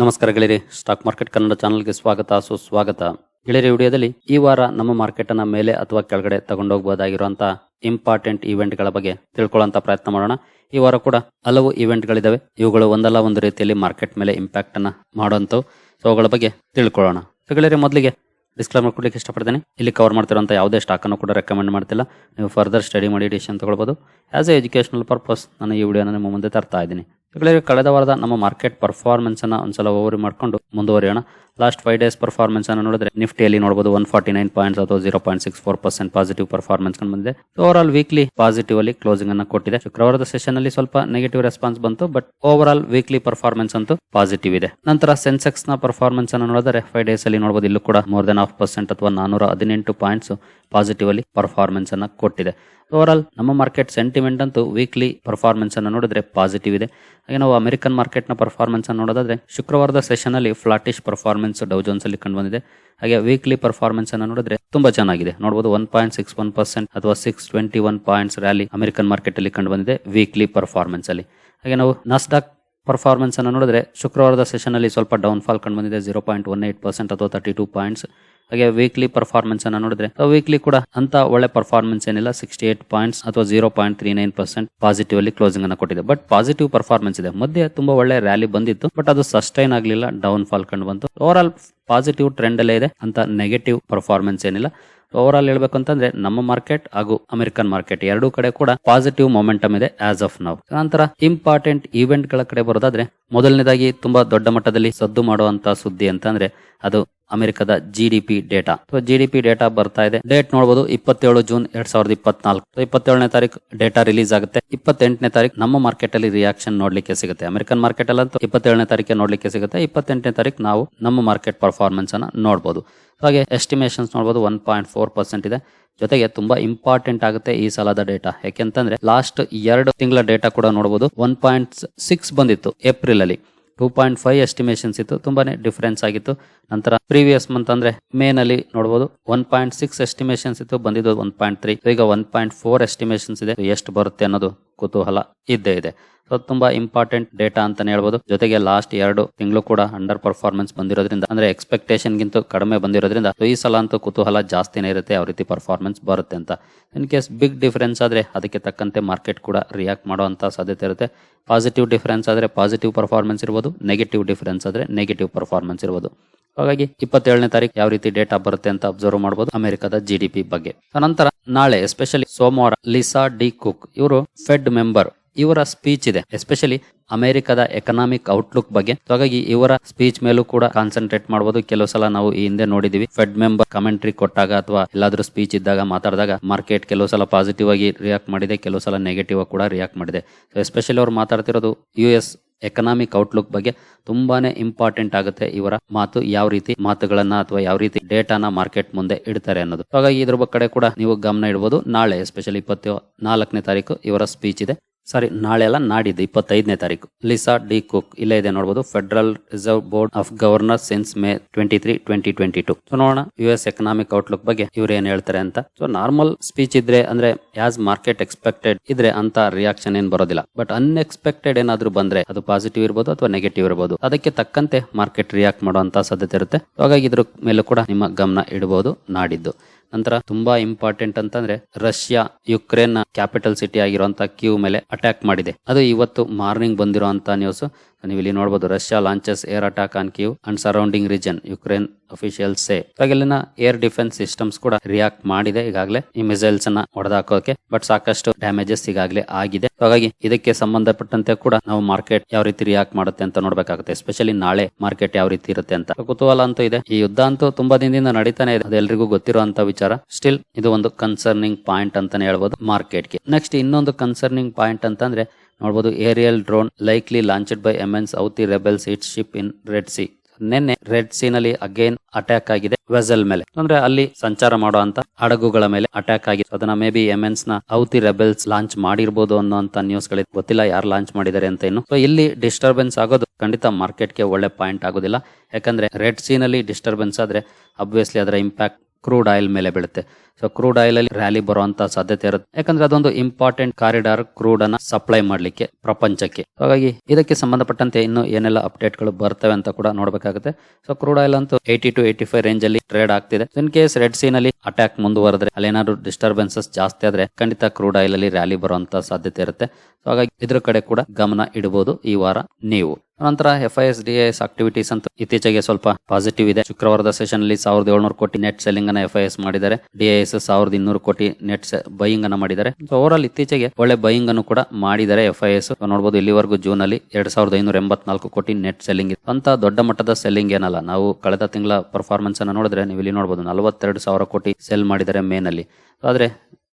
ನಮಸ್ಕಾರ ಗೆಳೆಯರಿ stock market Kannada ಚಾನಲ್ಗೆ ಸ್ವಾಗತ, ಸುಸ್ವಾಗತ. ಗೆಳೆಯರಿ, ವಿಡಿಯೋದಲ್ಲಿ ಈ ವಾರ ನಮ್ಮ ಮಾರ್ಕೆಟ್ ಅನ್ನ ಮೇಲೆ ಅಥವಾ ಕೆಳಗಡೆ ತಗೊಂಡೋಗಬಹುದಾಗಿರುವಂತಹ ಇಂಪಾರ್ಟೆಂಟ್ ಇವೆಂಟ್ಗಳ ಬಗ್ಗೆ ತಿಳ್ಕೊಳ್ಳುವಂತ ಪ್ರಯತ್ನ ಮಾಡೋಣ. ಈ ವಾರ ಕೂಡ ಹಲವು ಇವೆಂಟ್ಗಳಿದಾವೆ ಇವುಗಳು ಒಂದಲ್ಲ, ಒಂದು ರೀತಿಯಲ್ಲಿ ಮಾರ್ಕೆಟ್ ಮೇಲೆ ಇಂಪ್ಯಾಕ್ಟ್ ಅನ್ನ ಮಾಡುವಂತವು ಸೊ ಅವುಗಳ ಬಗ್ಗೆ ತಿಳ್ಕೊಳ್ಳೋಣ. ಸೊ ಗೆಳೆಯರಿ, ಮೊದಲಿಗೆ ಡಿಸ್ಕ್ಲೈಮರ್ ಕೊಡ್ಲಿಕ್ಕೆ ಇಷ್ಟಪಡ್ತೀನಿ. ಇಲ್ಲಿ ಕವರ್ ಮಾಡ್ತಿರೋಂಥ ಯಾವುದೇ ಸ್ಟಾಕ್ ಅನ್ನು ಕೂಡ ರೆಕಮೆಂಡ್ ಮಾಡ್ತಿಲ್ಲ. ನೀವು ಫರ್ದರ್ ಸ್ಟಡಿ ಮಾಡಿ ಡಿಸಿಷನ್ ತಗೊಳ್ಬೋದು. ಆಸ್ ಎ ಎಜುಕೇಶನಲ್ ಪರ್ಪಸ್ ನಾನು ಈ ವಿಡಿಯೋನ ನಿಮ್ಮ ಮುಂದೆ ತರ್ತಾ ಇದ್ದೀನಿ. ಗೆಳೆಯರೆ ಕಳೆದ ವಾರದ ನಮ್ಮ ಮಾರ್ಕೆಟ್ ಪರ್ಫಾರ್ಮೆನ್ಸ್ ಅನ್ನ ಒಂದ್ಸಲ ಓವರ್ ಮಾಡ್ಕೊಂಡು ಮುಂದುವರಿಯೋಣ. ಲಾಸ್ಟ್ ಫೈವ್ ಡೇಸ್ ಪರ್ಫಾರ್ಮೆನ್ಸ್ ಅನ್ನು ನೋಡಿದ್ರೆ ನಿಫ್ಟಿಯಲ್ಲಿ ನೋಡಬಹುದು ಒನ್ ಫಾರ್ಟಿ ನೈನ್ ಪಾಯಿಂಟ್ಸ್ ಅಥವಾ zero point six four percent positive performance ಬಂದಿದೆ. ಓವರ್ ಆಲ್ ವೀಕ್ಲಿ ಪಾಸಿಟಿವ್ ಅಲ್ಲಿ ಕ್ಲೋಸಿಂಗ್ ಅನ್ನ ಕೊಟ್ಟಿದೆ. ಶುಕ್ರವಾರದ ಸೆಷನ್ ಅಲ್ಲಿ ಸ್ವಲ್ಪ ನೆಗೆಟಿವ್ ರೆಸ್ಪಾನ್ಸ್ ಬಂತು but over all weekly performance ಅಂತೂ ಪಾಸಿಟಿವ್ ಇದೆ. ನಂತರ ಸೆನ್ಸೆಕ್ಸ್ನ ಪರ್ಫಾರ್ಮೆನ್ಸ್ ಅನ್ನು ನೋಡಿದ್ರೆ ಫೈವ್ ಡೇಸ್ ಅಲ್ಲಿ ನೋಡಬಹುದು ಇಲ್ಲೂ ಕೂಡ ಮೋರ್ ದನ್ ಹಾಫ್ ಪರ್ಸೆಂಟ್ ಅಥವಾ ನಾನೂರ ಹದಿನೆಂಟು ಪಾಯಿಂಟ್ಸ್ ಪಾಸಿಟಿವ್ ಅಲ್ಲಿ ಪರ್ಫಾರ್ಮೆನ್ಸ್ ಅನ್ನ ಕೊಟ್ಟಿದೆ. ಓವರ್ ನಮ್ಮ ಮಾರ್ಕೆಟ್ ಸೆಂಟಿಮೆಂಟ್ ಅಂತೂ ವೀಕ್ಲಿ ಪರ್ಫಾರ್ಮೆನ್ಸ್ ಅನ್ನು ನೋಡಿದ್ರೆ ಪಾಸಿಟಿವ್ ಇದೆ. ಹಾಗೆ ನಾವು ಅಮೆರಿಕನ್ ಮಾರ್ಕೆಟ್ನ ಪರ್ಫಾರ್ಮೆನ್ಸ್ ಅನ್ನು ನೋಡೋದಾದ್ರೆ, ಶುಕ್ರವಾರದ ಸೆಷನ್ ಅಲ್ಲಿ ಫ್ಲಾಟಿಶ್ ಪರ್ಫಾರ್ಮೆನ್ಸ್ ಡೌ ಜೋನ್ಸ್ ಅಲ್ಲಿ ಕಂಡು ಬಂದಿದೆ. ಹಾಗೆ ವೀಕ್ಲಿ ಪರ್ಫಾರ್ಮೆನ್ಸ್ ಅನ್ನು ನೋಡಿದ್ರೆ ತುಂಬಾ ಚೆನ್ನಾಗಿದೆ. ನೋಡಬಹುದು one point six one percent ಅಥವಾ six twenty one points rally American market ಅಲ್ಲಿ ಕಂಡು ಬಂದಿದೆ ವೀಕ್ಲಿ ಪರ್ಫಾರ್ಮೆನ್ಸ್ ಅಲ್ಲಿ. ಹಾಗೆ ನಾವು ನಾಸ್ಡಾಕ್ ಪರ್ಫಾರ್ಮೆನ್ಸ್ ಅನ್ನು ನೋಡಿದ್ರೆ, ಶುಕ್ರವಾರದ ಸೆಷನ್ ಅಲ್ಲಿ ಸ್ವಲ್ಪ ಡೌನ್ ಫಾಲ್ ಕಂಡು ಬಂದಿದೆ zero point one eight percent ಅಥವಾ ತರ್ಟಿ ಟೂ ಪಾಯಿಂಟ್ಸ್ ಹಾಗೆ ವೀಕ್ಲಿ ಪರ್ಫಾರ್ಮೆನ್ಸ್ ಅನ್ನ ನೋಡಿದ್ರೆ ವೀಕ್ಲಿ ಕೂಡ ಅಂತ ಒಳ್ಳೆ ಪರ್ಫಾರ್ಮೆನ್ಸ್ ಏನಿಲ್ಲ ಸಿಕ್ಸ್ಟಿ ಏಟ್ ಪಾಯಿಂಟ್ಸ್ ಅಥವಾ zero point three nine percent positive ಅಲ್ಲಿ ಕ್ಲೋಸಿಂಗ್ ಅನ್ನು ಕೊಟ್ಟಿದೆ. ಬಟ್ ಪಾಸಿಟಿವ್ ಪರ್ಫಾರ್ಮೆನ್ಸ್ ಇದೆ. ಮಧ್ಯೆ ತುಂಬಾ ಒಳ್ಳೆ ರ್ಯಾಲಿ ಬಂದಿತ್ತು ಬಟ್ ಅದು ಸಸ್ಟೈನ್ ಆಗಲಿಲ್ಲ ಡೌನ್ ಫಾಲ್ ಕಂಡು ಬಂತು. ಓವರ್ ಆಲ್ ಪಾಸಿಟಿವ್ ಟ್ರೆಂಡ್ ಅಲ್ಲೇ ಇದೆ, ಅಂತ ನೆಗೆಟಿವ್ ಪರ್ಫಾರ್ಮೆನ್ಸ್ ಏನಿಲ್ಲ. ಓವರ್ ಆಲ್ ಹೇಳ್ಬೇಕು ಅಂತಂದ್ರೆ ನಮ್ಮ ಮಾರ್ಕೆಟ್ ಹಾಗೂ ಅಮೆರಿಕನ್ ಮಾರ್ಕೆಟ್ ಎರಡೂ ಕಡೆ ಕೂಡ ಪಾಸಿಟಿವ್ ಮೊಮೆಂಟಮ್ ಇದೆ ಆಸ್ ಆಫ್ ನೌ ನಂತರ ಇಂಪಾರ್ಟೆಂಟ್ ಈವೆಂಟ್ಗಳ ಕಡೆ ಬರೋದಾದ್ರೆ ಮೊದಲನೇದಾಗಿ ತುಂಬಾ ದೊಡ್ಡ ಮಟ್ಟದಲ್ಲಿ ಸದ್ದು ಮಾಡುವಂತ ಸುದ್ದಿ ಅಂತಂದ್ರೆ ಅದು ಅಮೆರಿಕದ G D P data G D P data ಬರ್ತಾ ಇದೆ. ಡೇಟ್ ನೋಡಬಹುದು ಇಪ್ಪತ್ತೇಳು ಜೂನ್ ಎರಡ್ ಸಾವಿರದ ಇಪ್ಪತ್ನಾಲ್ಕು. ಇಪ್ಪತ್ತೇಳನೇ ತಾರೀಕು ಡೇಟಾ ರಿಲೀಸ್ ಆಗುತ್ತೆ. ಇಪ್ಪತ್ತೆಂಟನೇ ತಾರೀಕು ನಮ್ಮ ಮಾರ್ಕೆಟ್ ಅಲ್ಲಿ ರಿಯಾಕ್ಷನ್ ನೋಡ್ಲಿಕ್ಕೆ ಸಿಗುತ್ತೆ. ಅಮೆರಿಕನ್ ಮಾರ್ಕೆಟ್ ಅಲ್ಲಂತೂ ಇಪ್ಪತ್ತೇಳನೇ ತಾರೀಕು ನೋಡ್ಲಿಕ್ಕೆ ಸಿಗುತ್ತೆ. ಇಪ್ಪತ್ತೆಂಟನೇ ತಾರೀಕು ನಾವು ನಮ್ಮ ಮಾರ್ಕೆಟ್ ಪರ್ಫಾರ್ಮೆನ್ಸ್ ಅನ್ನ ನೋಡಬಹುದು ಹಾಗೆ ಎಸ್ಟಿಮೇಷನ್ಸ್ ನೋಡಬಹುದು ಒನ್ ಪಾಯಿಂಟ್ ಫೋರ್ ಪರ್ಸೆಂಟ್ ಇದೆ. ಜೊತೆಗೆ ತುಂಬಾ ಇಂಪಾರ್ಟೆಂಟ್ ಆಗುತ್ತೆ ಈ ಸಲದ ಡೇಟಾ ಯಾಕೆಂತಂದ್ರೆ ಲಾಸ್ಟ್ ಎರಡು ತಿಂಗಳ ಡೇಟಾ ಕೂಡ ನೋಡಬಹುದು ಒನ್ ಪಾಯಿಂಟ್ ಸಿಕ್ಸ್ ಬಂದಿತ್ತು ಏಪ್ರಿಲ್ ಅಲ್ಲಿ. ಟೂ ಪಾಯಿಂಟ್ ಫೈವ್ ಎಸ್ಟಿಮೇಷನ್ಸ್ ಇತ್ತು. ತುಂಬಾನೇ ಡಿಫರೆನ್ಸ್ ಆಗಿತ್ತು. ನಂತರ ಪ್ರೀವಿಯಸ್ ಮಂತ್ ಅಂದ್ರೆ ಮೇ ನಲ್ಲಿ ನೋಡಬಹುದು ಒನ್ ಪಾಯಿಂಟ್ ಸಿಕ್ಸ್ ಎಸ್ಟಿಮೇಷನ್ಸ್ ಇತ್ತು. ಬಂದಿದ್ದು ಒನ್ ಪಾಯಿಂಟ್ ತ್ರೀ ಈಗ ಒನ್ ಪಾಯಿಂಟ್ ಫೋರ್ ಎಸ್ಟಿಮೇಷನ್ಸ್ ಇದೆ. ಎಷ್ಟು ಬರುತ್ತೆ ಅನ್ನೋದು ಕುತೂಹಲ ಇದ್ದೇ ಇದೆ. ಸೊ ತುಂಬಾ ಇಂಪಾರ್ಟೆಂಟ್ ಡೇಟಾ ಅಂತಾನೆ ಹೇಳ್ಬೋದು. ಜೊತೆಗೆ ಲಾಸ್ಟ್ ಎರಡು ತಿಂಗಳು ಕೂಡ ಅಂಡರ್ ಪರ್ಫಾರ್ಮೆನ್ಸ್ ಬಂದಿರೋದ್ರಿಂದ, ಅಂದ್ರೆ ಎಕ್ಸ್ಪೆಕ್ಟೇಷನ್ ಗಿಂತ ಕಡಿಮೆ ಬಂದಿರೋದ್ರಿಂದ, ಈ ಸಲ ಅಂತೂ ಕುತೂಹಲ ಜಾಸ್ತಿನೇ ಇರುತ್ತೆ, ಯಾವ ರೀತಿ ಪರ್ಫಾರ್ಮೆನ್ಸ್ ಬರುತ್ತೆ ಅಂತ. ಇನ್ ಕೇಸ್ ಬಿಗ್ ಡಿಫರೆನ್ಸ್ ಆದ್ರೆ ಅದಕ್ಕೆ ತಕ್ಕಂತೆ ಮಾರ್ಕೆಟ್ ಕೂಡ ರಿಯಾಕ್ಟ್ ಮಾಡುವಂತ ಸಾಧ್ಯತೆ ಇರುತ್ತೆ. ಪಾಸಿಟಿವ್ ಡಿಫರೆನ್ಸ್ ಆದ್ರೆ ಪಾಸಿಟಿವ್ ಪರ್ಫಾರ್ಮೆನ್ಸ್ ಇರ್ಬೋದು ನೆಗೆಟಿವ್ ಡಿಫರೆನ್ಸ್ ಆದ್ರೆ ನೆಗೆಟಿವ್ ಪರ್ಫಾರ್ಮೆನ್ಸ್ ಇರ್ಬೋದು. ಹಾಗಾಗಿ ಇಪ್ಪತ್ತೇಳನೇ ತಾರೀಕು ಯಾವ ರೀತಿ ಡೇಟಾ ಬರುತ್ತೆ ಅಂತ ಅಬ್ಸರ್ವ್ ಮಾಡಬಹುದು ಅಮೆರಿಕದ ಜಿ ಡಿ ಪಿ ಬಗ್ಗೆ. ನಂತರ ನಾಳೆ ಎಸ್ಪೆಷಲಿ ಸೋಮವಾರ ಲಿಸಾ ಡಿ ಕುಕ್ ಇವರು ಫೆಡ್ ಮೆಂಬರ್ ಇವರ ಸ್ಪೀಚ್ ಇದೆ. ಎಸ್ಪೆಷಲಿ ಅಮೆರಿಕದ ಎಕನಾಮಿಕ್ ಔಟ್ಲುಕ್ ಬಗ್ಗೆ. ಹಾಗಾಗಿ ಇವರ ಸ್ಪೀಚ್ ಮೇಲೂ ಕೂಡ ಕಾನ್ಸಂಟ್ರೇಟ್ ಮಾಡಬಹುದು ಕೆಲವು ಸಲ ನಾವು ಈ ಹಿಂದೆ ನೋಡಿದೀವಿ. ಫೆಡ್ ಮೆಂಬರ್ ಕಮೆಂಟ್ರಿ ಕೊಟ್ಟಾಗ ಅಥವಾ ಎಲ್ಲಾದ್ರೂ ಸ್ಪೀಚ್ ಇದ್ದಾಗ ಮಾತಾಡಿದಾಗ ಮಾರ್ಕೆಟ್ ಕೆಲವು ಸಲ ಪಾಸಿಟಿವ್ ಆಗಿ ರಿಯಾಕ್ಟ್ ಮಾಡಿದೆ. ಕೆಲವು ಸಲ ನೆಗೆಟಿವ್ ಕೂಡ ರಿಯಾಕ್ಟ್ ಮಾಡಿದೆ. ಎಸ್ಪೆಷಲಿ ಅವ್ರು ಮಾತಾಡ್ತಿರೋದು ಯು ಎಸ್ ಎಕನಾಮಿಕ್ ಔಟ್ಲುಕ್ ಬಗ್ಗೆ ತುಂಬಾನೇ ಇಂಪಾರ್ಟೆಂಟ್ ಆಗುತ್ತೆ ಇವರ ಮಾತು. ಯಾವ ರೀತಿ ಮಾತುಗಳನ್ನ ಅಥವಾ ಯಾವ ರೀತಿ ಡೇಟಾನ ಮಾರ್ಕೆಟ್ ಮುಂದೆ ಇಡ್ತಾರೆ ಅನ್ನೋದು. ಹಾಗಾಗಿ ಇದ್ರ ಕಡೆ ಕೂಡ ನೀವು ಗಮನ ಇಡಬಹುದು ನಾಳೆ ಎಸ್ಪೆಷಲಿ ಇಪ್ಪತ್ತು ನಾಲ್ಕನೇ ತಾರೀಕು ಇವರ ಸ್ಪೀಚ್ ಇದೆ. ಸಾರಿ ನಾಳೆ ಅಲ್ಲ, ನಾಡಿದ್ದು, ಇಪ್ಪತ್ತೈದನೇ ತಾರೀಕು. ಲಿಸಾ ಡಿ ಕುಕ್ ಇಲ್ಲೇ ಇದೆ ನೋಡಬಹುದು federal reserve board of governor since May twenty three twenty twenty two so ನೋಡೋಣ ಯು ಎಸ್ ಎಕನಾಮಿಕ್ ಔಟ್ಲುಕ್ ಬಗ್ಗೆ ಇವ್ರು ಏನ್ ಹೇಳ್ತಾರೆ ಅಂತ. ಸೊ ನಾರ್ಮಲ್ ಸ್ಪೀಚ್ ಇದ್ರೆ, ಅಂದ್ರೆ ಆಸ್ ಮಾರ್ಕೆಟ್ ಎಕ್ಸ್ಪೆಕ್ಟೆಡ್ ಇದ್ರೆ ಅಂತ ರಿಯಾಕ್ಷನ್ ಏನ್ ಬರೋದಿಲ್ಲ. ಬಟ್ ಅನ್ಎಕ್ಸ್ಪೆಕ್ಟೆಡ್ ಏನಾದ್ರು ಬಂದ್ರೆ ಅದು ಪಾಸಿಟಿವ್ ಇರಬಹುದು ಅಥವಾ ನೆಗೆಟಿವ್ ಇರ್ಬೋದು. ಅದಕ್ಕೆ ತಕ್ಕಂತೆ ಮಾರ್ಕೆಟ್ ರಿಯಾಕ್ಟ್ ಮಾಡುವಂತ ಸಾಧ್ಯತೆ ಇರುತ್ತೆ. ಹಾಗಾಗಿ ಇದ್ರ ಮೇಲೂ ಕೂಡ ನಿಮ್ಮ ಗಮನ ಇಡಬಹುದು ನಾಡಿದ್ದು. ನಂತರ ತುಂಬಾ ಇಂಪಾರ್ಟೆಂಟ್ ಅಂತಂದ್ರೆ ರಷ್ಯಾ ಯುಕ್ರೇನ್ ಕ್ಯಾಪಿಟಲ್ ಸಿಟಿ ಆಗಿರುವಂತ ಕ್ಯೂ ಮೇಲೆ ಅಟ್ಯಾಕ್ ಮಾಡಿದೆ. ಅದು ಇವತ್ತು ಮಾರ್ನಿಂಗ್ ಬಂದಿರುವಂತ ನ್ಯೂಸ್ ನೀವು ಇಲ್ಲಿ ನೋಡಬಹುದು Russia launches air attack on Kyiv and surrounding region Ukraine official say ಇಲ್ಲಿನ ಏರ್ ಡಿಫೆನ್ಸ್ ಸಿಸ್ಟಮ್ಸ್ ಕೂಡ ರಿಯಾಕ್ಟ್ ಮಾಡಿದೆ ಈಗಾಗಲೇ, ಈ ಮಿಸೈಲ್ಸ್ ಅನ್ನ ಹೊಡೆದಾಕೋಕೆ ಬಟ್ ಸಾಕಷ್ಟು ಡ್ಯಾಮೇಜಸ್ ಈಗಾಗಲೇ ಆಗಿದೆ. ಹಾಗಾಗಿ ಇದಕ್ಕೆ ಸಂಬಂಧಪಟ್ಟಂತೆ ಕೂಡ ನಾವು ಮಾರ್ಕೆಟ್ ಯಾವ ರೀತಿ ರಿಯಾಕ್ಟ್ ಮಾಡುತ್ತೆ ಅಂತ ನೋಡಬೇಕಾಗುತ್ತೆ ಎಸ್ಪೆಷಲಿ ನಾಳೆ ಮಾರ್ಕೆಟ್ ಯಾವ ರೀತಿ ಇರುತ್ತೆ ಅಂತ. ಕುತೂಹಲ ಅಂತೂ ಇದೆ. ಈ ಯುದ್ಧ ಅಂತೂ ತುಂಬಾ ದಿನದಿಂದ ನಡೀತಾನೆ ಇದೆ. ಅದೆಲ್ಲರಿಗೂ ಗೊತ್ತಿರುವಂತ ವಿಚಾರ. ಸ್ಟಿಲ್ ಇದು ಒಂದು ಕನ್ಸರ್ನಿಂಗ್ ಪಾಯಿಂಟ್ ಅಂತಾನೆ ಹೇಳ್ಬೋದು ಮಾರ್ಕೆಟ್ಗೆ ನೆಕ್ಸ್ಟ್ ಇನ್ನೊಂದು ಕನ್ಸರ್ನಿಂಗ್ ಪಾಯಿಂಟ್ ಅಂತಂದ್ರೆ ನೋಡಬಹುದು aerial drone likely launched by Yemen Houthi rebels hit ship in red sea. ನಿನ್ನೆ ರೆಡ್ ಸಿ ನಲ್ಲಿ ಅಗೇನ್ ಅಟ್ಯಾಕ್ ಆಗಿದೆ ವೆಸಲ್ ಮೇಲೆ. ಅಂದ್ರೆ ಅಲ್ಲಿ ಸಂಚಾರ ಮಾಡುವಂತ ಹಡಗುಗಳ ಮೇಲೆ ಅಟ್ಯಾಕ್ ಆಗಿದೆ. ಅದನ್ನ ಮೇ ಬಿ ಎಮ್ಎನ್ಸ್ನ ಔತಿ ರೆಬೆಲ್ಸ್ ಲಾಂಚ್ ಮಾಡಿರ್ಬೋದು ಅನ್ನೋಂತ ನ್ಯೂಸ್ ಗಳಿಗೆ ಗೊತ್ತಿಲ್ಲ ಯಾರು ಲಾಂಚ್ ಮಾಡಿದ್ದಾರೆ ಅಂತ ಸೊ ಇಲ್ಲಿ ಡಿಸ್ಟರ್ಬೆನ್ಸ್ ಆಗೋದು ಖಂಡಿತ ಮಾರ್ಕೆಟ್ಗೆ ಒಳ್ಳೆ ಪಾಯಿಂಟ್ ಆಗೋದಿಲ್ಲ. ಯಾಕಂದ್ರೆ ರೆಡ್ ಸಿ ನಲ್ಲಿ ಡಿಸ್ಟರ್ಬೆನ್ಸ್ ಆದ್ರೆ ಅಬ್ವಿಯಸ್ಲಿ ಅದರ ಇಂಪ್ಯಾಕ್ಟ್ ಕ್ರೂಡ್ ಆಯಿಲ್ ಮೇಲೆ ಬೀಳುತ್ತೆ. ಸೊ ಕ್ರೂಡ್ ಆಯಿಲ್ ಅಲ್ಲಿ ರ್ಯಾಲಿ ಬರುವಂತ ಸಾಧ್ಯತೆ ಇರುತ್ತೆ. ಯಾಕಂದ್ರೆ ಅದೊಂದು ಇಂಪಾರ್ಟೆಂಟ್ ಕಾರಿಡಾರ್ ಕ್ರೂಡ್ ಅನ್ನ ಸಪ್ಲೈ ಮಾಡ್ಲಿಕ್ಕೆ ಪ್ರಪಂಚಕ್ಕೆ. ಹಾಗಾಗಿ ಇದಕ್ಕೆ ಸಂಬಂಧಪಟ್ಟಂತೆ ಇನ್ನು ಏನೆಲ್ಲ ಅಪ್ಡೇಟ್ಗಳು ಬರ್ತವೆ ಅಂತ ಕೂಡ ನೋಡಬೇಕಾಗುತ್ತೆ. ಸೊ ಕ್ರೂಡ್ ಆಯಿಲ್ ಅಂತೂ eighty two eighty five range ಅಲ್ಲಿ ಟ್ರೇಡ್ ಆಗ್ತಿದೆ. ಇನ್ ಕೇಸ್ ರೆಡ್ ಸೀನ್ ಅಲ್ಲಿ ಅಟ್ಯಾಕ್ ಮುಂದುವರೆದ್ರೆ ಅಲ್ಲಿ ಏನಾದ್ರು ಡಿಸ್ಟರ್ಬೆನ್ಸಸ್ ಜಾಸ್ತಿ ಆದ್ರೆ ಖಂಡಿತ ಕ್ರೂಡ್ ಆಯಿಲ್ ಅಲ್ಲಿ ರ್ಯಾಲಿ ಬರುವಂತ ಸಾಧ್ಯತೆ ಇರುತ್ತೆ. ಸೊ ಹಾಗಾಗಿ ಇದ್ರ ಕಡೆ ಕೂಡ ಗಮನ ಇಡಬಹುದು ಈ ವಾರ ನೀವು. ನಂತರ F I S D S activities ಅಂತ ಇತ್ತೀಚೆಗೆ ಸ್ವಲ್ಪ ಪಾಸಿಟಿವ್ ಇದೆ. ಶುಕ್ರವಾರದ ಸೆಷನ್ ಅಲ್ಲಿ ಸಾವಿರದ ಏಳ್ನೂರು ಕೋಟಿ ನೆಟ್ ಸೆಲ್ಲಿಂಗ್ ಅನ್ನ ಎಫ್ ಐ ಎಸ್ ಮಾಡಿದ್ದಾರೆ. ಡಿ ಎಸ್ ಸಾವಿರದ ಇನ್ನೂರು ಕೋಟಿ ನೆಟ್ ಬೈಯಿಂಗ್ ಅನ್ನ ಮಾಡಿದ್ದಾರೆ. ಓವರ್ ಆಲ್ ಇತ್ತೀಚೆಗೆ ಒಳ್ಳೆ ಬೈಯಿಂಗ್ ಅನ್ನು ಕೂಡ ಮಾಡಿದ್ದಾರೆ ಎಫ್ ಐ ಎಸ್ ನೋಡಬಹುದು ಇಲ್ಲಿವರೆಗೂ ಜೂನ್ ಅಲ್ಲಿ ಎರಡ್ ಸಾವಿರದ ಐನೂರ ಎಂಬತ್ನಾಲ್ಕು ಕೋಟಿ ನೆಟ್ ಸೆಲ್ಲಿಂಗ್ ಇದೆ ಅಂತ ದೊಡ್ಡ ಮಟ್ಟದ ಸೆಲ್ಲಿಂಗ್ ಏನಲ್ಲ. ನಾವು ಕಳೆದ ತಿಂಗಳ ಪರ್ಫಾರ್ಮೆನ್ಸ್ ಅನ್ನ ನೋಡಿದ್ರೆ ನೀವು ಇಲ್ಲಿ ನೋಡಬಹುದು ನಲವತ್ತೆರಡು ಸಾವಿರ ಕೋಟಿ ಸೆಲ್ ಮಾಡಿದ್ದಾರೆ ಮೇ ನಲ್ಲಿ. ಆದ್ರೆ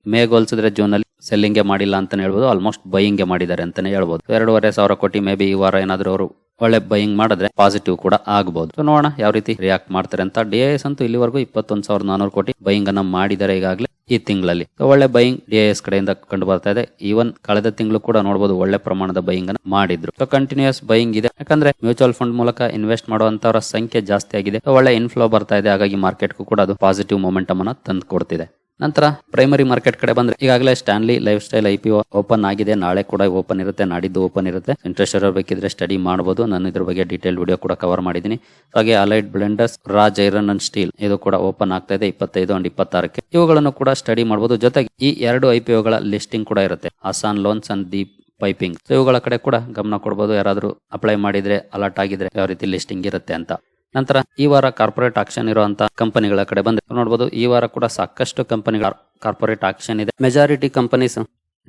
ಮೇ ಹೋಲಿಸಿದ್ರೆ ಜೂನ್ ಅಲ್ಲಿ ಸೆಲ್ಲಿಂಗ್ ಮಾಡಿಲ್ಲ ಅಂತಾನೆ ಹೇಳ್ಬೋದು. ಆಲ್ಮೋಸ್ಟ್ ಬೈಯಿಂಗ್ ಮಾಡಿದ್ದಾರೆ ಅಂತಾನೆ ಹೇಳ್ಬೋದು. ಎರಡೂವರೆ ಸಾವಿರ ಕೋಟಿ ಮೇ ಬಿ ಈ ವಾರ ಏನಾದರೂ ಅವರು ಒಳ್ಳೆ ಬೈಯಿಂಗ್ ಮಾಡಿದ್ರೆ ಪಾಸಿಟಿವ್ ಕೂಡ ಆಗ್ಬೋದು. ಸೊ ನೋಡೋಣ ಯಾವ ರೀತಿ ರಿಯಾಕ್ಟ್ ಮಾಡ್ತಾರೆ ಅಂತ. ಡಿ ಎಸ್ ಅಂತೂ ಇಲ್ಲಿವರೆಗೂ ಇಪ್ಪತ್ತೊಂದು ಸಾವಿರದ ನಾನೂರು ಕೋಟಿ ಬೈಯಿಂಗ್ ಅನ್ನ ಮಾಡಿದ್ದಾರೆ ಈಗಾಗಲೇ ಈ ತಿಂಗಳಲ್ಲಿ. ಒಳ್ಳೆ ಬೈಯಿಂಗ್ ಡಿ ಎಸ್ ಕಡೆಯಿಂದ ಕಂಡು ಬರ್ತಾ ಇದೆ. ಈವನ್ ಕಳೆದ ತಿಂಗಳು ಕೂಡ ನೋಡಬಹುದು ಒಳ್ಳೆ ಪ್ರಮಾಣದ ಬೈಯಿಂಗ್ ಅನ್ನ ಮಾಡಿದ್ರು. ಸೊ ಕಂಟಿನ್ಯೂಸ್ ಬೈಯಿಂಗ್ ಇದೆ. ಯಾಕಂದ್ರೆ ಮ್ಯೂಚುವಲ್ ಫಂಡ್ ಮೂಲಕ ಇನ್ವೆಸ್ಟ್ ಮಾಡುವಂತವರ ಸಂಖ್ಯೆ ಜಾಸ್ತಿ ಆಗಿದೆ. ಒಳ್ಳೆ ಇನ್ಫ್ಲೋ ಬರ್ತಾ ಇದೆ. ಹಾಗಾಗಿ ಮಾರ್ಕೆಟ್ಗೂ ಕೂಡ ಅದು ಪಾಸಿಟಿವ್ ಮೊಮೆಂಟಮ್ ಅನ್ನ ತಂದು ಕೊಡ್ತಿದೆ. ನಂತರ ಪ್ರೈಮರಿ ಮಾರ್ಕೆಟ್ ಕಡೆ ಬಂದ್ರೆ ಈಗಾಗಲೇ Stanley life style I P open ಆಗಿದೆ. ನಾಳೆ ಕೂಡ ಓಪನ್ ಇರುತ್ತೆ. ನಾಡಿದ್ದು ಓಪನ್ ಇರುತ್ತೆ. ಇಂಟ್ರೆಸ್ಟ್ ಇರೋ ಬೇಕಿದ್ರೆ ಸ್ಟಡಿ ಮಾಡಬಹುದು ನಾನು ಇದ್ರ ಬಗ್ಗೆ ಡೀಟೇಲ್ ವಿಡಿಯೋ ಕೂಡ ಕವರ್ ಮಾಡಿದೀನಿ ಹಾಗೆ allied blenders Raj iron and steel ಇದು ಕೂಡ ಓಪನ್ ಆಗ್ತಾ ಇದೆ. ಇಪ್ಪತ್ತೈದು ಅಂಡ್ ಇಪ್ಪತ್ತಾರಕ್ಕೆ. ಇವುಗಳನ್ನು ಕೂಡ ಸ್ಟಡಿ ಮಾಡಬಹುದು ಜೊತೆಗೆ ಈ ಎರಡು ಐ ಗಳ ಲಿಸ್ಟಿಂಗ್ ಕೂಡ ಇರುತ್ತೆ. Aasaan loans and Deep piping ಇವುಗಳ ಕಡೆ ಕೂಡ ಗಮನ ಕೊಡಬಹುದು ಯಾರಾದರೂ ಅಪ್ಲೈ ಮಾಡಿದ್ರೆ ಅಲರ್ಟ್ ಆಗಿದ್ರೆ ಯಾವ ರೀತಿ ಲಿಸ್ಟಿಂಗ್ ಇರುತ್ತೆ ಅಂತ. ನಂತರ ಈ ವಾರ ಕಾರ್ಪೊರೇಟ್ ಆಕ್ಷನ್ ಇರುವಂತಹ ಕಂಪನಿಗಳ ಕಡೆ ಬಂದ್ರೆ ನೋಡಬಹುದು ಈ ವಾರ ಕೂಡ ಸಾಕಷ್ಟು ಕಂಪನಿಗಳ ಕಾರ್ಪೊರೇಟ್ ಆಕ್ಷನ್ ಇದೆ. ಮೆಜಾರಿಟಿ ಕಂಪನೀಸ್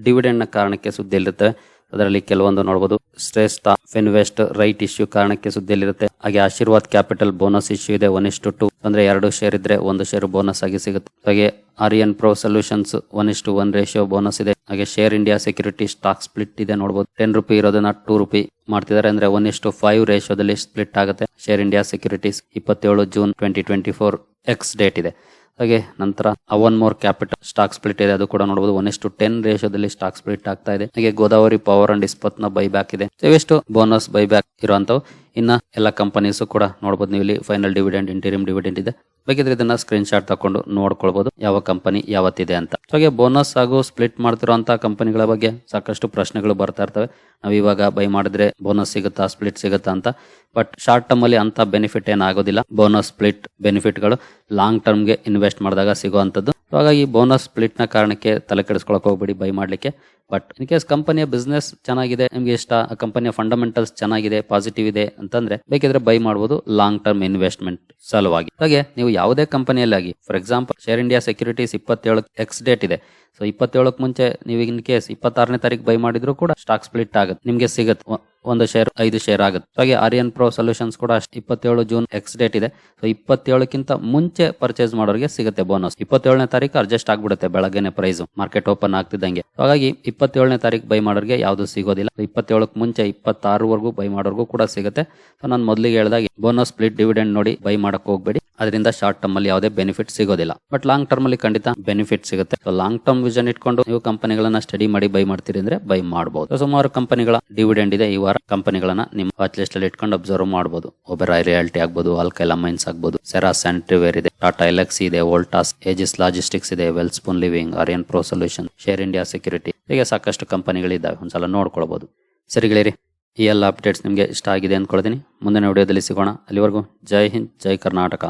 ಡಿವಿಡೆಂಡ್ನ ಕಾರಣಕ್ಕೆ ಸುದ್ದಿಯಲ್ಲಿರುತ್ತೆ. ಅದರಲ್ಲಿ ಕೆಲವೊಂದು ನೋಡಬಹುದು ಶ್ರೇಷ್ಠ ಫಿನ್ವೆಸ್ಟ್ ರೈಟ್ ಇಶ್ಯೂ ಕಾರಣಕ್ಕೆ ಸುದ್ದಿಯಲ್ಲಿರುತ್ತೆ. ಹಾಗೆ ಆಶೀರ್ವಾದ್ ಕ್ಯಾಪಿಟಲ್ ಬೋನಸ್ ಇಶ್ಯೂ ಇದೆ. ಒನ್ ಇಷ್ಟು ಟು ಅಂದ್ರೆ ಎರಡು ಶೇರ್ ಇದ್ರೆ ಒಂದು ಶೇರ್ ಬೋನಸ್ ಆಗಿ ಸಿಗುತ್ತೆ. ಹಾಗೆ ಆರ್ಯನ್ ಪ್ರೋ ಸೊಲ್ಯೂಷನ್ಸ್ ಒನ್ ಇಷ್ಟು ಒನ್ ರೇಷಿಯೋ ಬೋನಸ್ ಇದೆ. ಹಾಗೆ share India security stock split ಇದೆ ನೋಡಬಹುದು ಟೆನ್ ರುಪಿ ಇರೋದನ್ನ ಟೂ ರುಪಿ ಮಾಡ್ತಿದ್ದಾರೆ. ಅಂದ್ರೆ ಒನ್ ಇಷ್ಟು ಫೈವ್ ರೇಷಿಯೋದಲ್ಲಿ ಸ್ಪ್ಲಿಟ್ ಆಗುತ್ತೆ. ಶೇರ್ ಇಂಡಿಯಾ ಸೆಕ್ಯೂರಿಟೀಸ್ ಇಪ್ಪತ್ತೇಳು June twenty twenty four ex date ಇದೆ. ಹಾಗೆ ನಂತರ ಅವನ್ ಮೋರ್ ಕ್ಯಾಪಿಟಲ್ ಸ್ಟಾಕ್ ಸ್ಪ್ಲಿಟ್ ಇದೆ, ಅದು ಕೂಡ ನೋಡಬಹುದು ಒನ್ ಇಷ್ಟು ಟೆನ್ ರೇಷಿಯೋದಲ್ಲಿ ಸ್ಟಾಕ್ ಸ್ಪ್ಲಿಟ್ ಆಗ್ತಾ ಇದೆ. ಹಾಗೆ ಗೋದಾವರಿ ಪವರ್ ಅಂಡ್ ಇಸ್ಪತ್ನ ಬೈ ಬ್ಯಾಕ್ ಇದೆ. ಎಷ್ಟು ಬೋನಸ್ ಬೈ ಬ್ಯಾಕ್ ಇರುವಂತವು ಇನ್ನ ಎಲ್ಲ ಕಂಪನೀಸ್ ಕೂಡ ನೋಡಬಹುದು ನೀವು ಇಲ್ಲಿ ಫೈನಲ್ ಡಿವಿಡೆಂಡ್ ಇಂಟೀರಿಯಂ ಡಿವಿಡೆಂಡ್ ಇದೆ. ಬೇಕಿದ್ರೆ ಇದನ್ನ ಸ್ಕ್ರೀನ್ ಶಾಟ್ ತಕೊಂಡು ನೋಡ್ಕೊಳ್ಬಹುದು ಯಾವ ಕಂಪನಿ ಯಾವತ್ತಿದೆ ಅಂತ. ಹಾಗೆ ಬೋನಸ್ ಹಾಗೂ ಸ್ಪ್ಲಿಟ್ ಮಾಡ್ತಿರುವಂತಹ ಕಂಪನಿಗಳ ಬಗ್ಗೆ ಸಾಕಷ್ಟು ಪ್ರಶ್ನೆಗಳು ಬರ್ತಾ ಇರ್ತವೆ. ನಾವು ಇವಾಗ ಬೈ ಮಾಡಿದ್ರೆ ಬೋನಸ್ ಸಿಗುತ್ತಾ ಸ್ಪ್ಲಿಟ್ ಸಿಗುತ್ತಾ ಅಂತ. ಬಟ್ ಶಾರ್ಟ್ ಟರ್ಮ್ ಅಲ್ಲಿ ಅಂತ ಬೆನಿಫಿಟ್ ಏನಾಗೋದಿಲ್ಲ. ಬೋನಸ್ ಸ್ಪ್ಲಿಟ್ ಬೆನಿಫಿಟ್ಗಳು ಲಾಂಗ್ ಟರ್ಮ್ಗೆ ಇನ್ವೆಸ್ಟ್ ಮಾಡಿದಾಗ ಸಿಗುವಂತದ್ದು ಹಾಗಾಗಿ ಬೋನಸ್ ಸ್ಪ್ಲಿಟ್ನ ಕಾರಣಕ್ಕೆ ತಲೆ ಕೆಡಿಸ್ಕೊಳಕ್ ಹೋಗ್ಬೇಡಿ ಬೈ ಮಾಡ್ಲಿಕ್ಕೆ. ಬಟ್ ಇನ್ ಕೇಸ್ ಕಂಪನಿಯ ಬಿಸ್ನೆಸ್ ಚೆನ್ನಾಗಿದೆ, ನಿಮ್ಗೆ ಇಷ್ಟ ಕಂಪನಿಯ ಫಂಡಮೆಂಟಲ್ಸ್ ಚೆನ್ನಾಗಿದೆ ಪಾಸಿಟಿವ್ ಇದೆ ಅಂತಂದ್ರೆ ಬೇಕಿದ್ರೆ ಬೈ ಮಾಡಬಹುದು ಲಾಂಗ್ ಟರ್ಮ್ ಇನ್ವೆಸ್ಟ್ಮೆಂಟ್ ಸಲುವಾಗಿ. ಹಾಗೆ ನೀವು ಯಾವುದೇ ಕಂಪನಿಯಲ್ಲಾಗಿ for example share India securities ಇಪ್ಪತ್ತೇಳು ಎಕ್ಸ್ ಡೇಟ್ ಇದೆ. ಸೊ ಇಪ್ಪತ್ತೇಳಕ್ ಮುಂಚೆ ನೀವು ಇನ್ ಕೇಸ್ ಇಪ್ಪತ್ತಾರನೇ ತಾರೀಕು ಬೈ ಮಾಡಿದ್ರು ಕೂಡ ಸ್ಟಾಕ್ ಸ್ಪ್ಲಿಟ್ ಆಗುತ್ತೆ. ನಿಮಗೆ ಸಿಗುತ್ತೆ. ಒಂದು ಶೇರ್ ಐದು ಶೇರ್ ಆಗುತ್ತೆ. ಹಾಗೆ ಆರ್ಯನ್ ಪ್ರೋ ಸೊಲ್ಯೂಷನ್ಸ್ ಕೂಡ ಇಪ್ಪತ್ತೇಳು ಜೂನ್ ಎಕ್ಸ್ ಡೇಟ್ ಇದೆ. ಸೊ ಇಪ್ಪತ್ತೇಳಕ್ಕಿಂತ ಮುಂಚೆ ಪರ್ಚೇಸ್ ಮಾಡೋರಿಗೆ ಸಿಗುತ್ತೆ ಬೋನಸ್ ಇಪ್ಪತ್ತೇಳನೇ ತಾರೀಕು ಅಡ್ಜಸ್ಟ್ ಆಗ್ಬಿಡುತ್ತೆ, ಬೆಳಗ್ಗೆನೆ ಪ್ರೈಸ್ ಮಾರ್ಕೆಟ್ ಓಪನ್ ಆಗ್ತಿದ್ದಂಗೆ. ಹಾಗಾಗಿ ಇಪ್ಪತ್ತೇಳನೇ ತಾರೀಕು ಬೈ ಮಾಡೋರಿಗೆ ಯಾವುದು ಸಿಗೋದಿಲ್ಲ. ಇಪ್ಪತ್ತೇಳಕ್ಕೆ ಮುಂಚೆ ಇಪ್ಪತ್ತಾರವರೆಗೂ ಬೈ ಮಾಡೋರ್ಗೂ ಕೂಡ ಸಿಗುತ್ತೆ. ಸೊ ನಾನು ಮೊದಲಿಗೆ ಹೇಳಿದಾಗ ಬೋನಸ್ ಸ್ಪ್ಲಿಟ್ ಡಿವಿಡೆಂಡ್ ನೋಡಿ ಬೈ ಮಾಡಕ್ ಹೋಗ್ಬೇಡಿ. ಅದರಿಂದ ಶಾರ್ಟ್ ಟರ್ಮ್ ಅಲ್ಲಿ ಯಾವುದೇ ಬೆನಿಫಿಟ್ ಸಿಗೋದಿಲ್ಲ. ಬಟ್ ಲಾಂಗ್ ಟರ್ಮ್ ಅಲ್ಲಿ ಖಂಡಿತ ಬೆನಿಫಿಟ್ ಸಿಗುತ್ತೆ. ಸೊ ಲಾಂಗ್ ಟರ್ಮ್ ವಿಷನ್ ಇಟ್ಕೊಂಡು ನೀವು ಕಂಪನಿಗಳನ್ನ ಸ್ಟಡಿ ಮಾಡಿ ಬೈ ಮಾಡ್ತೀರಿ ಅಂದ್ರೆ ಬೈ ಮಾಡಬಹುದು ಸುಮಾರು ಕಂಪನಿಗಳ ಡಿವಿಡೆಂಡ್ ಇದೆ ಈ ವಾರ. ಕಂಪನಿಗಳನ್ನ ನಿಮ್ಮ ವಾಚ್ ಲಿಸ್ಟ್ ಅಲ್ಲಿ ಇಟ್ಕೊಂಡು ಅಬ್ಸರ್ವ್ ಮಾಡಬಹುದು ಒಬೆರಾಯ್ ರಿಯಾಲಿಟಿ ಆಗ್ಬಹುದು ಆಲ್ಕೈಲ್ ಮೈನ್ಸ್ ಆಗ್ಬಹುದು ಸೆರಾ ಸ್ಯಾಂಟ್ರಿವೇರ್ ಇದೆ. ಟಾಟಾ ಎಲೆಕ್ಸಿ ಇದೆ, ವೋಲ್ಟಾಸ್, ಏಜಿಸ್ ಲಾಜಿಸ್ಟಿಕ್ಸ್ ಇದೆ Welspun living Aryan pro solution, share India security. ಹೀಗೆ ಸಾಕಷ್ಟು ಕಂಪನಿಗಳಿದ್ದಾವೆ. ಒಂದ್ಸಲ ನೋಡ್ಕೊಳ್ಬಹುದು ಸರಿಗಳಿರಿ ಈ ಎಲ್ಲ ಅಪ್ಡೇಟ್ಸ್ ನಿಮಗೆ ಇಷ್ಟ ಆಗಿದೆ ಅಂದ್ಕೊಳ್ತೀನಿ. ಮುಂದಿನ ವಿಡಿಯೋದಲ್ಲಿ ಸಿಗೋಣ. ಅಲ್ಲಿವರೆಗೂ ಜೈ ಹಿಂದ್, ಜೈ ಕರ್ನಾಟಕ.